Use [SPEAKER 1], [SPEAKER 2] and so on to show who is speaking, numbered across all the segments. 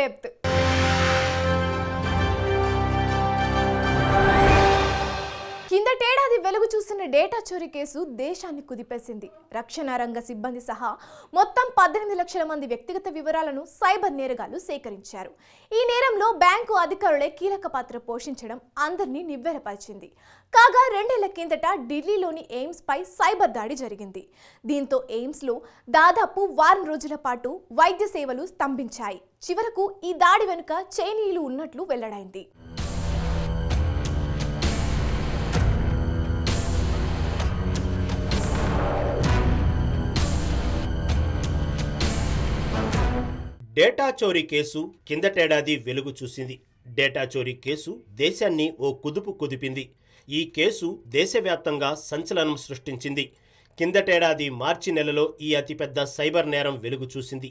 [SPEAKER 1] Depth చూసిన data చోరీ case దేశాన్ని కుదిపేసింది. రక్షణ రంగ సిబ్బంది సహా మొత్తం పద్దెనిమిది లక్షల మంది వ్యక్తిగత వివరాలను సైబర్ నేరగాళ్ళు సేకరించారు. ఈ నేరంలో బ్యాంకు అధికారులే కీలక పాత్ర పోషించడం అందరినీ నివ్వెరపరిచింది. కాగా రెండేళ్ళ కిందట ఢిల్లీలోని ఎయిమ్స్ పై సైబర్ దాడి జరిగింది. దీంతో ఎయిమ్స్లో దాదాపు వారం రోజుల పాటు వైద్య సేవలు స్తంభించాయి. చివరకు ఈ దాడి వెనుక చైనీయులు ఉన్నట్లు వెల్లడైంది.
[SPEAKER 2] డేటా చోరీ కేసు కిందటేడాది వెలుగు చూసింది. డేటా చోరీ కేసు దేశాన్ని ఓ కుదుపు కుదిపింది. ఈ కేసు దేశవ్యాప్తంగా సంచలనం సృష్టించింది. కిందటేడాది మార్చి నెలలో ఈ అతిపెద్ద సైబర్ నేరం వెలుగు చూసింది.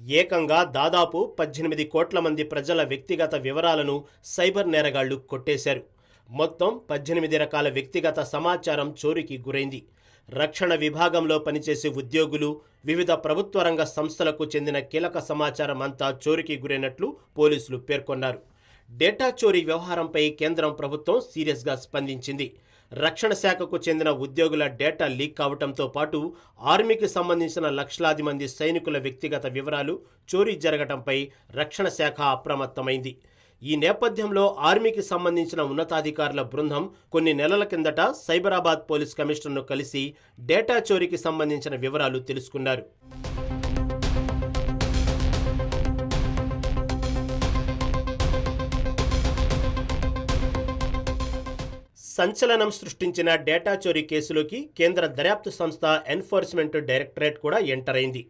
[SPEAKER 2] ఏకంగా దాదాపు పద్దెనిమిది కోట్ల మంది ప్రజల వ్యక్తిగత వివరాలను సైబర్ నేరగాళ్ళు కొట్టేశారు. మొత్తం పద్దెనిమిది రకాల వ్యక్తిగత సమాచారం చోరీకి గురైంది. రక్షణ విభాగంలో పనిచేసే ఉద్యోగులు వివిధ ప్రభుత్వ రంగ సంస్థలకు చెందిన కీలక సమాచారం అంతా చోరీకి గురైనట్లు పోలీసులు పేర్కొన్నారు. డేటా చోరీ వ్యవహారంపై కేంద్రం ప్రభుత్వం సీరియస్గా స్పందించింది. రక్షణ శాఖకు చెందిన ఉద్యోగుల డేటా లీక్ కావడంతో పాటు ఆర్మీకి సంబంధించిన లక్షలాది మంది సైనికుల వ్యక్తిగత వివరాలు చోరీ జరగటంపై రక్షణ శాఖ అప్రమత్తమైంది. ఈ నేపథ్యంలో ఆర్మీకి సంబంధించిన ఉన్నతాధికారుల బృందం కొన్ని నెలల కిందట సైబరాబాద్ పోలీస్ కమిషనర్ను కలిసి డేటా చోరీకి సంబంధించిన వివరాలు తెలుసుకున్నారు. సంచలనం సృష్టించిన డేటా చోరీ కేసులోకి కేంద్ర దర్యాప్తు సంస్థ ఎన్ఫోర్స్మెంట్ డైరెక్టరేట్ కూడా ఎంటర్ అయింది.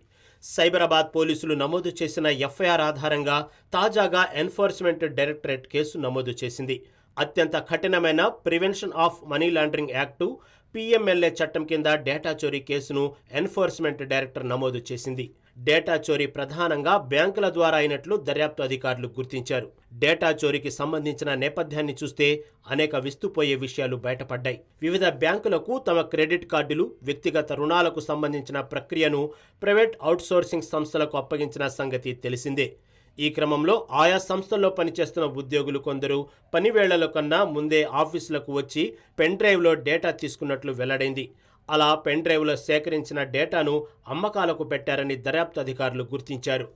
[SPEAKER 2] సైబరాబాద్ పోలీసులు నమోదు చేసిన ఎఫ్ఐఆర్ ఆధారంగా తాజాగా ఎన్ఫోర్స్మెంట్ డైరెక్టరేట్ కేసు నమోదు చేసింది. అత్యంత కఠినమైన prevention of money laundering act PMLA చట్టం కింద డేటా చోరీ కేసును ఎన్ఫోర్స్మెంట్ డైరెక్టర్ నమోదు చేసింది. డేటా చోరీ ప్రధానంగా బ్యాంకుల ద్వారా అయినట్లు దర్యాప్తు అధికారులు గుర్తించారు. డేటా చోరీకి సంబంధించిన నేపథ్యాన్ని చూస్తే అనేక విస్తుపోయే విషయాలు బయటపడ్డాయి. వివిధ బ్యాంకులకు తమ క్రెడిట్ కార్డులు వ్యక్తిగత రుణాలకు సంబంధించిన ప్రక్రియను ప్రైవేట్ అవుట్సోర్సింగ్ సంస్థలకు అప్పగించిన సంగతి తెలిసిందే. ఈ క్రమంలో ఆయా సంస్థల్లో పనిచేస్తున్న ఉద్యోగులు కొందరు పనివేళ్ళలో కన్నా ముందే ఆఫీసులకు వచ్చి పెన్ డ్రైవ్లో డేటా తీసుకున్నట్లు వెల్లడైంది. అలా పెన్ డ్రైవ్లో సేకరించిన డేటాను అమ్మకాలకు పెట్టారని దర్యాప్తు అధికారులు గుర్తించారు.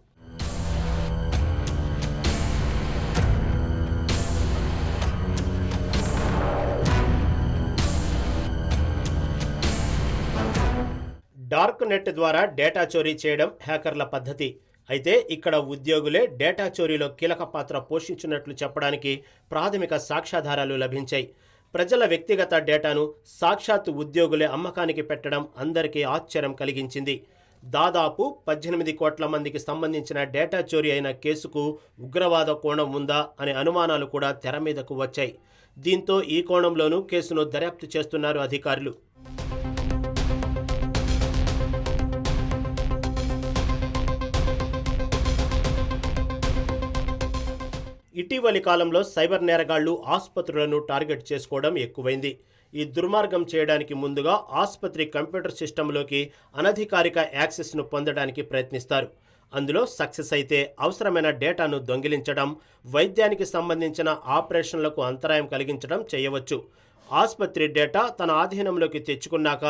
[SPEAKER 2] డార్క్ నెట్ ద్వారా డేటా చోరీ చేయడం హ్యాకర్ల పద్ధతి. అయితే ఇక్కడ ఉద్యోగులే డేటా చోరీలో కీలక పాత్ర పోషించినట్లు చెప్పడానికి ప్రాథమిక సాక్ష్యాధారాలు లభించాయి. ప్రజల వ్యక్తిగత డేటాను సాక్షాత్ ఉద్యోగులే అమ్మకానికి పెట్టడం అందరికీ ఆశ్చర్యం కలిగించింది. దాదాపు పద్దెనిమిది కోట్ల మందికి సంబంధించిన డేటా చోరీ అయిన కేసుకు ఉగ్రవాద కోణం ఉందా అనే అనుమానాలు కూడా తెర మీదకు వచ్చాయి. దీంతో ఈ కోణంలోనూ కేసును దర్యాప్తు చేస్తున్నారు అధికారులు. ఇటీవలి కాలంలో సైబర్ నేరగాళ్ళు ఆసుపత్రులను టార్గెట్ చేసుకోవడం ఎక్కువైంది. ఈ దుర్మార్గం చేయడానికి ముందుగా ఆసుపత్రి కంప్యూటర్ సిస్టంలోకి అనధికారిక యాక్సెస్ను పొందడానికి ప్రయత్నిస్తారు. అందులో సక్సెస్ అయితే అవసరమైన డేటాను దొంగిలించడం వైద్యానికి సంబంధించిన ఆపరేషన్లకు అంతరాయం కలిగించడం చేయవచ్చు. ఆసుపత్రి డేటా తన ఆధీనంలోకి తెచ్చుకున్నాక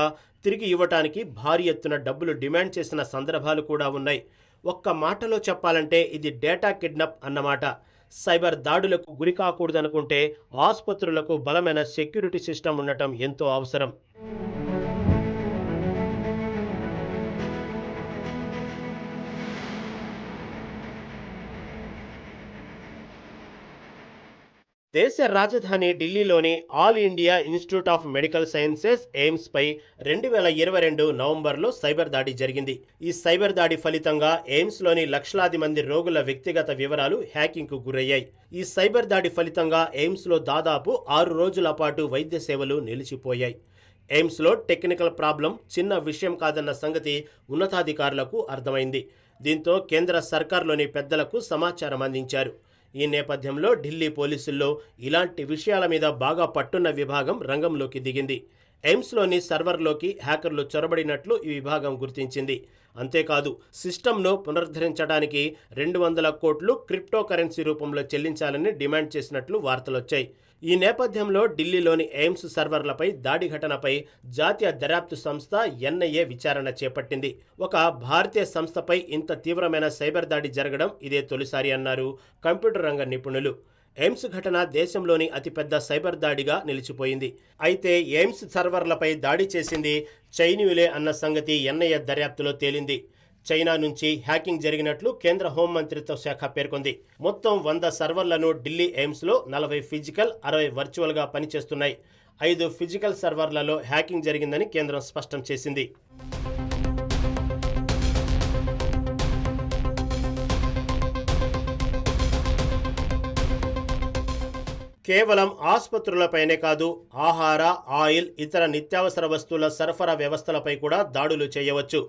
[SPEAKER 2] తిరిగి ఇవ్వటానికి భారీ ఎత్తున డబ్బులు డిమాండ్ చేసిన సందర్భాలు కూడా ఉన్నాయి. ఒక్క మాటలో చెప్పాలంటే ఇది డేటా కిడ్నాప్ అన్నమాట. సైబర్ దాడులకు గురి కాకూడదనుకుంటే ఆసుపత్రులకు బలమైన సెక్యూరిటీ సిస్టమ్ ఉండటం ఎంతో అవసరం. దేశ రాజధాని ఢిల్లీలోని All India Institute of Medical Sciences AIIMS పై రెండు వేల ఇరవై రెండు నవంబర్లో సైబర్ దాడి జరిగింది. ఈ సైబర్ దాడి ఫలితంగా ఎయిమ్స్లోని లక్షలాది మంది రోగుల వ్యక్తిగత వివరాలు హ్యాకింగ్కు గురయ్యాయి. ఈ సైబర్ దాడి ఫలితంగా ఎయిమ్స్లో దాదాపు ఆరు రోజుల పాటు వైద్య సేవలు నిలిచిపోయాయి. ఎయిమ్స్లో టెక్నికల్ ప్రాబ్లం చిన్న విషయం కాదన్న సంగతి ఉన్నతాధికారులకు అర్థమైంది. దీంతో కేంద్ర సర్కార్లోని పెద్దలకు సమాచారం అందించారు. ఈ నేపథ్యంలో ఢిల్లీ పోలీసుల్లో ఇలాంటి విషయాల మీద బాగా పట్టున్న విభాగం రంగంలోకి దిగింది. ఎయిమ్స్లోని సర్వర్లోకి హ్యాకర్లు చొరబడినట్లు ఈ విభాగం గుర్తించింది. అంతేకాదు సిస్టమ్ను పునరుద్ధరించడానికి రెండు వందల కోట్లు క్రిప్టో కరెన్సీ రూపంలో చెల్లించాలని డిమాండ్ చేసినట్లు వార్తలొచ్చాయి. ఈ నేపథ్యంలో ఢిల్లీలోని ఎయిమ్స్ సర్వర్లపై దాడి ఘటనపై జాతీయ దర్యాప్తు సంస్థ ఎన్ఐఏ విచారణ చేపట్టింది. ఒక భారతీయ సంస్థపై ఇంత తీవ్రమైన సైబర్ దాడి జరగడం ఇదే తొలిసారి అన్నారు కంప్యూటర్ రంగ నిపుణులు. ఎయిమ్స్ ఘటన దేశంలోని అతిపెద్ద సైబర్ దాడిగా నిలిచిపోయింది. అయితే ఎయిమ్స్ సర్వర్లపై దాడి చేసింది చైనీయులే అన్న సంగతి ఎన్ఐఏ దర్యాప్తులో తేలింది. చైనా నుంచి హ్యాకింగ్ జరిగినట్లు కేంద్ర హోంమంత్రిత్వ శాఖ పేర్కొంది. మొత్తం వంద సర్వర్లను ఢిల్లీ ఎయిమ్స్లో నలభై ఫిజికల్ అరవై వర్చువల్గా పనిచేస్తున్నాయి. ఐదు ఫిజికల్ సర్వర్లలో హ్యాకింగ్ జరిగిందని కేంద్రం స్పష్టం చేసింది. కేవలం ఆసుపత్రులపైనే కాదు ఆహార ఆయిల్ ఇతర నిత్యావసర వస్తువుల సరఫరా వ్యవస్థలపై కూడా దాడులు చేయవచ్చు.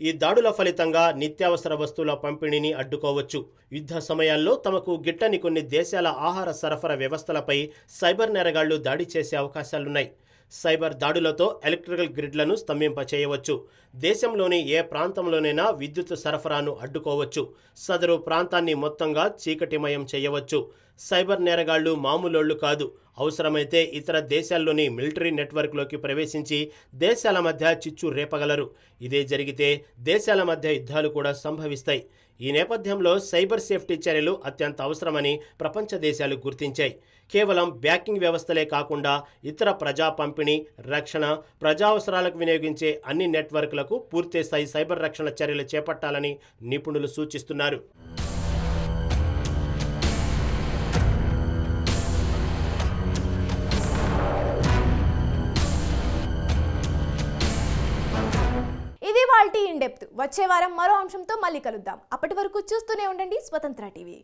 [SPEAKER 2] ఈ దాడుల ఫలితంగా నిత్యావసర వస్తువుల పంపిణీని అడ్డుకోవచ్చు. యుద్ధ సమయాల్లో తమకు గిట్టని కొన్ని దేశాల ఆహార సరఫరా వ్యవస్థలపై సైబర్ నేరగాళ్ళు దాడి చేసే అవకాశాలున్నాయి. సైబర్ దాడులతో ఎలక్ట్రికల్ గ్రిడ్లను స్తంభింపచేయవచ్చు. దేశంలోని ఏ ప్రాంతంలోనైనా విద్యుత్ సరఫరాను అడ్డుకోవచ్చు. సదరు ప్రాంతాన్ని మొత్తంగా చీకటిమయం చేయవచ్చు. సైబర్ నేరగాళ్ళు మామూలోళ్ళు కాదు. అవసరమైతే ఇతర దేశాల్లోని మిలిటరీ నెట్వర్క్లోకి ప్రవేశించి దేశాల మధ్య చిచ్చు రేపగలరు. ఇదే జరిగితే దేశాల మధ్య యుద్ధాలు కూడా సంభవిస్తాయి. ఈ నేపథ్యంలో సైబర్ సేఫ్టీ చర్యలు అత్యంత అవసరమని ప్రపంచ దేశాలు గుర్తించాయి. కేవలం బ్యాంకింగ్ వ్యవస్థలే కాకుండా ఇతర ప్రజా పంపిణీ రక్షణ ప్రజా అవసరాలకు వినియోగించే అన్ని నెట్వర్క్లకు పూర్తిస్థాయి సైబర్ రక్షణ చర్యలు చేపట్టాలని నిపుణులు సూచిస్తున్నారు.
[SPEAKER 1] In depth. వచ్చే వారం మరో అంశంతో మళ్ళీ కలుద్దాం. అప్పటి వరకు చూస్తూనే ఉండండి స్వతంత్ర టీవీ.